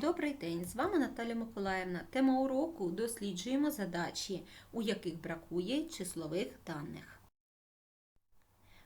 Добрий день! З вами Наталя Миколаївна. Тема уроку досліджуємо задачі, у яких бракує числових даних.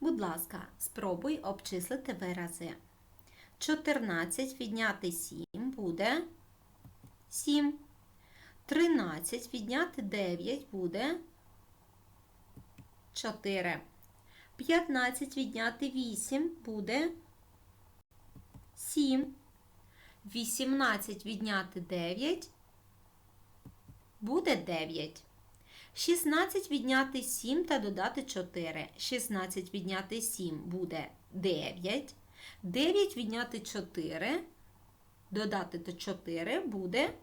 Будь ласка, спробуй обчислити вирази. 14 відняти 7 буде 7. 13 відняти 9 буде 4. 15 відняти 8 буде 7. 18 відняти 9 буде 9. 16 відняти 7 та додати 4. 16 відняти 7 буде 9. 9 відняти 4, додати до 4 буде,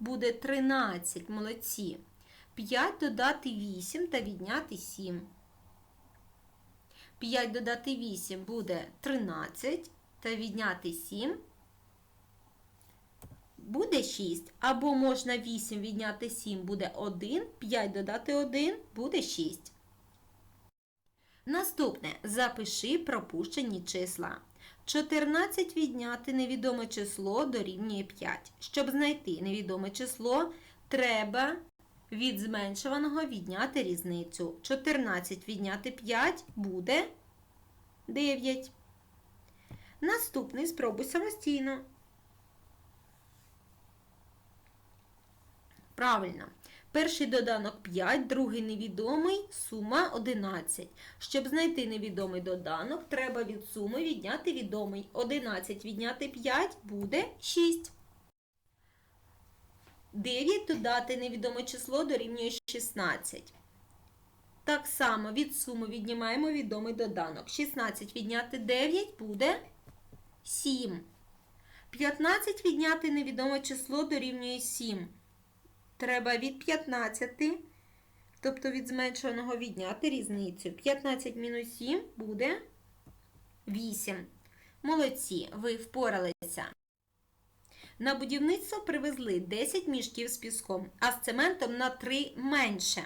буде 13. Молодці. 5 додати 8 та відняти 7. 5 додати 8 буде 13 та відняти 7 буде 6. Або можна 8 відняти 7 буде 1, 5 додати 1 буде 6. Наступне запиши пропущені числа. 14 відняти невідоме число дорівнює 5. Щоб знайти невідоме число, треба від зменшуваного відняти різницю. 14 відняти 5 буде 9. Наступний спробуй самостійно. Правильно. Перший доданок 5, другий невідомий, сума 11. Щоб знайти невідомий доданок, треба від суми відняти відомий. 11 відняти 5 буде 6. 9 додати невідоме число дорівнює 16. Так само від суми віднімаємо відомий доданок. 16 відняти 9 буде 7. 15 відняти невідоме число дорівнює 7. Треба від 15, тобто від зменшеного відняти різницю. 15 мінус 7 буде 8. Молодці, ви впоралися. На будівництво привезли 10 мішків з піском, а з цементом на 3 менше.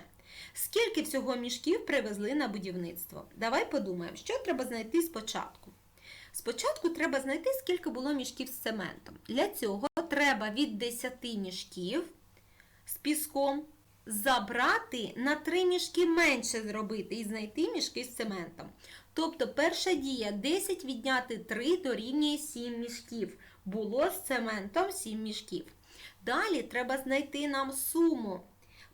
Скільки всього мішків привезли на будівництво? Давай подумаємо, що треба знайти спочатку. Спочатку треба знайти, скільки було мішків з цементом. Для цього треба від 10 мішків з піском забрати на 3 мішки менше зробити і знайти мішки з цементом. Тобто перша дія 10 відняти 3 дорівнює 7 мішків. Було з цементом 7 мішків. Далі треба знайти нам суму.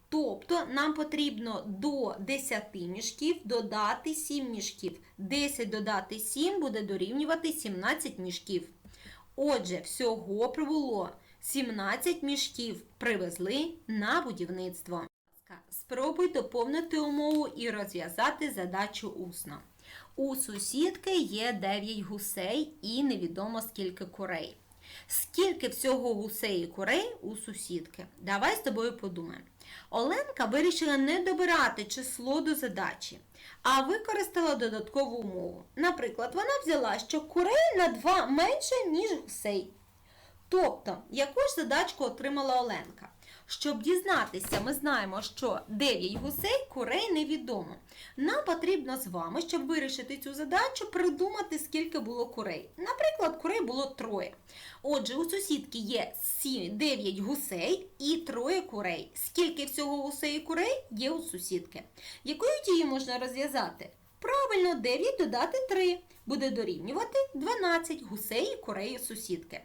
Тобто нам потрібно до 10 мішків додати 7 мішків. 10 додати 7 буде дорівнювати 17 мішків. Отже, всього прибуло 17 мішків привезли на будівництво. Спробуй доповнити умову і розв'язати задачу усно. У сусідки є 9 гусей і невідомо скільки курей. Скільки всього гусей і курей у сусідки? Давай з тобою подумаємо. Оленка вирішила не добирати число до задачі, а використала додаткову умову. Наприклад, вона взяла, що курей на 2 менше, ніж гусей. Тобто, яку ж задачку отримала Оленка? Щоб дізнатися, ми знаємо, що 9 гусей курей невідомо. Нам потрібно з вами, щоб вирішити цю задачу, придумати, скільки було курей. Наприклад, курей було троє. Отже, у сусідки є 9 гусей і троє курей. Скільки всього гусей і курей є у сусідки? Якою дією можна розв'язати? Правильно, 9 додати 3 буде дорівнювати 12 гусей і курей у сусідки.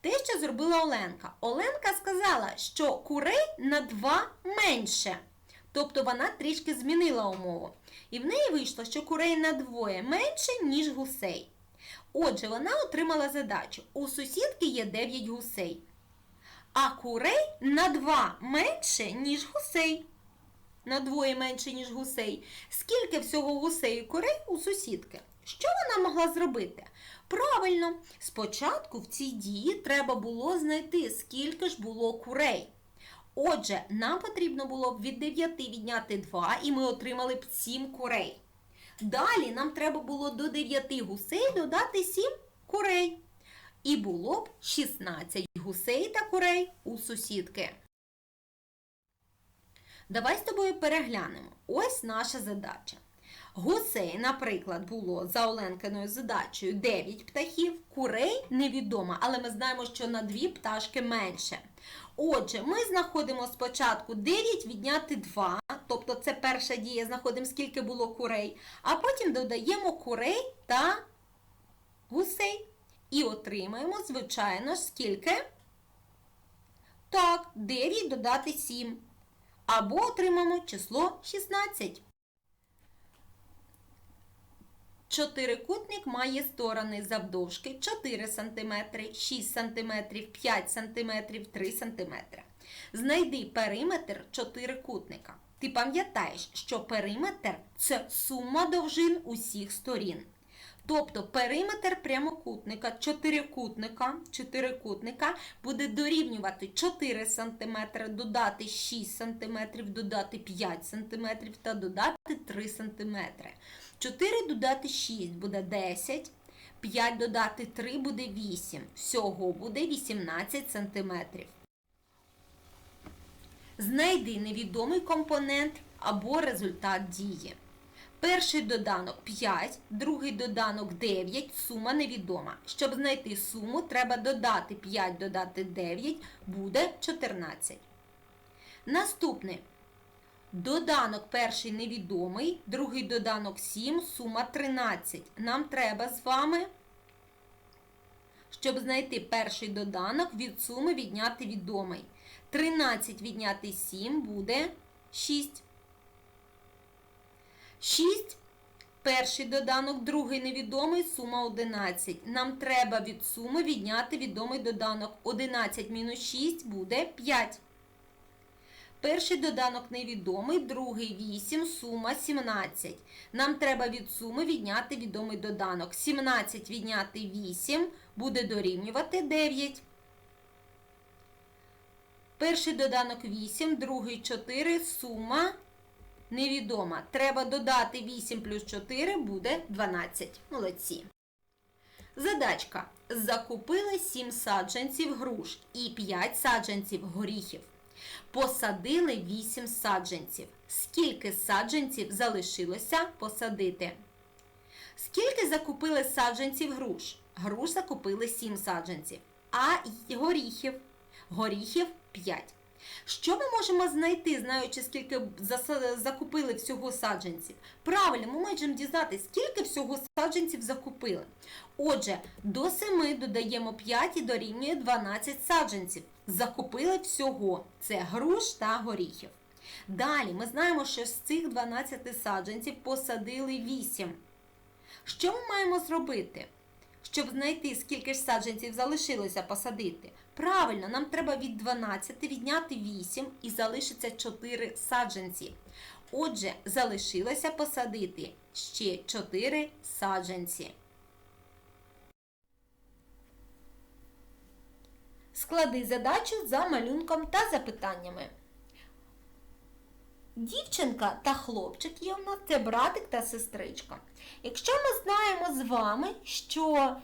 Те, що зробила Оленка. Оленка сказала, що курей на 2 менше. Тобто вона трішки змінила умову. І в неї вийшло, що курей на двоє менше, ніж гусей. Отже, вона отримала задачу. У сусідки є 9 гусей. А курей на 2 менше, ніж гусей. На двоє менше, ніж гусей. Скільки всього гусей і курей у сусідки? Що вона могла зробити? Правильно, спочатку в цій дії треба було знайти, скільки ж було курей. Отже, нам потрібно було б від 9 відняти 2, і ми отримали б 7 курей. Далі нам треба було до 9 гусей додати 7 курей. І було б 16 гусей та курей у сусідки. Давай з тобою переглянемо. Ось наша задача. Гусей, наприклад, було за Оленкиною задачею 9 птахів, курей невідомо, але ми знаємо, що на дві пташки менше. Отже, ми знаходимо спочатку 9 відняти 2, тобто це перша дія, знаходимо скільки було курей, а потім додаємо курей та гусей. І отримаємо, звичайно скільки? Так, 9 додати 7. Або отримаємо число 16. Чотирикутник має сторони завдовжки 4 см, 6 см, 5 см, 3 см. Знайди периметр чотирикутника. Ти пам'ятаєш, що периметр це сума довжин усіх сторін. Тобто периметр прямокутника, чотирикутника, чотирикутника буде дорівнювати 4 см, додати 6 см, додати 5 см та додати 3 см. 4 додати 6 буде 10, 5 додати 3 буде 8. Всього буде 18 см. Знайди невідомий компонент або результат дії. Перший доданок 5, другий доданок 9, сума невідома. Щоб знайти суму, треба додати 5, додати 9, буде 14. Наступний. Доданок перший невідомий, другий доданок 7, сума 13. Нам треба з вами, щоб знайти перший доданок, від суми відняти відомий. 13 відняти 7 буде 6. 6. Перший доданок, другий невідомий, сума 11. Нам треба від суми відняти відомий доданок. 11 мінус 6 буде 5. Перший доданок невідомий, другий 8, сума 17. Нам треба від суми відняти відомий доданок. 17 відняти 8 буде дорівнювати 9. Перший доданок 8, другий 4, сума невідома. Треба додати 8 плюс 4 буде 12. Молодці. Задачка. Закупили 7 саджанців груш і 5 саджанців горіхів. Посадили 8 саджанців. Скільки саджанців залишилося посадити? Скільки закупили саджанців груш? Груш закупили 7 саджанців. А горіхів? Горіхів 5. Що ми можемо знайти, знаючи, скільки закупили всього саджанців? Правильно, ми можемо дізнатися, скільки всього саджанців закупили. Отже, до 7 додаємо 5 і дорівнює 12 саджанців. Закупили всього. Це груш та горіхів. Далі ми знаємо, що з цих 12 саджанців посадили 8. Що ми маємо зробити? Щоб знайти, скільки ж саджанців залишилося посадити. Правильно, нам треба від 12 відняти 8 і залишиться 4 саджанці. Отже, залишилося посадити ще 4 саджанці. Склади задачу за малюнком та запитаннями. Дівчинка та хлопчик є в нас це братик та сестричка. Якщо ми знаємо з вами, що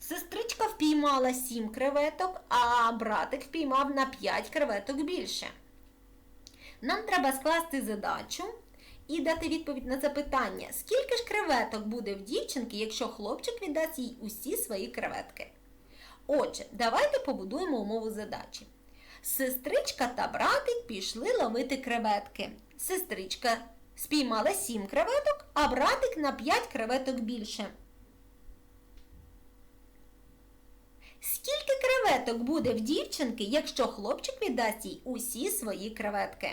сестричка впіймала 7 креветок, а братик впіймав на 5 креветок більше. Нам треба скласти задачу і дати відповідь на запитання, скільки ж креветок буде в дівчинки, якщо хлопчик віддасть їй усі свої креветки. Отже, давайте побудуємо умову задачі. Сестричка та братик пішли ловити креветки. Сестричка спіймала 7 креветок, а братик на 5 креветок більше. Скільки креветок буде в дівчинки, якщо хлопчик віддасть їй усі свої креветки?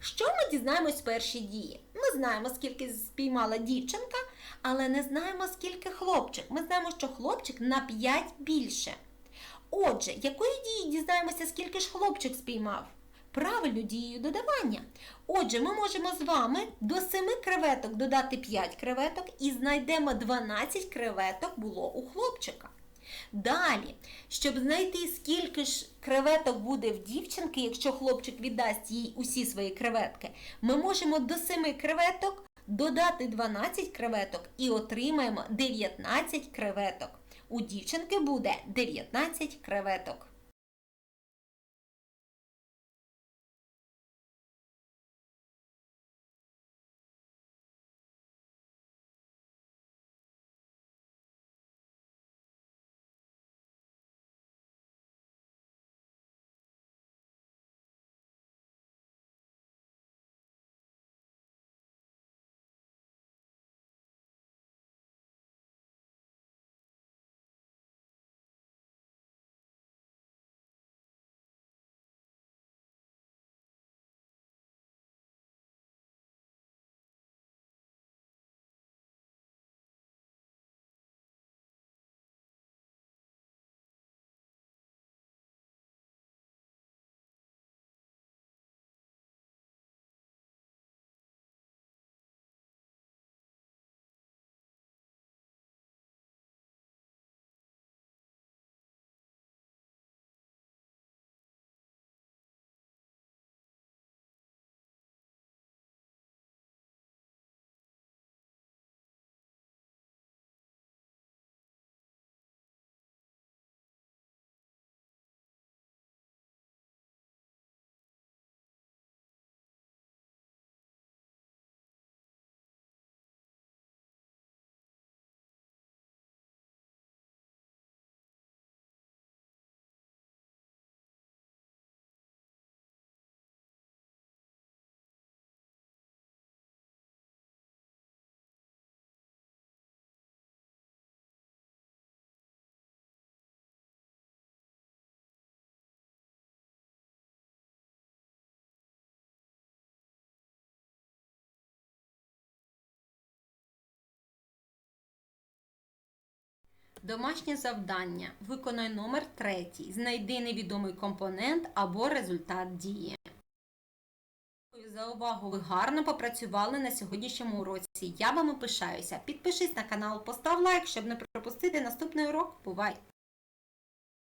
Що ми дізнаємось в першій дії? Ми знаємо, скільки спіймала дівчинка, але не знаємо, скільки хлопчик. Ми знаємо, що хлопчик на 5 більше. Отже, якої дії дізнаємося, скільки ж хлопчик спіймав? Правильну дією додавання. Отже, ми можемо з вами до 7 креветок додати 5 креветок і знайдемо 12 креветок було у хлопчика. Далі, щоб знайти, скільки ж креветок буде в дівчинки, якщо хлопчик віддасть їй усі свої креветки, ми можемо до 7 креветок додати 12 креветок і отримаємо 19 креветок. У дівчинки буде 19 креветок. Домашнє завдання. Виконай номер третій. Знайди невідомий компонент або результат дії. Дякую За увагу ви гарно попрацювали на сьогоднішньому уроці. Я вами пишаюся. Підпишись на канал, постав лайк, щоб не пропустити наступний урок. Бувай!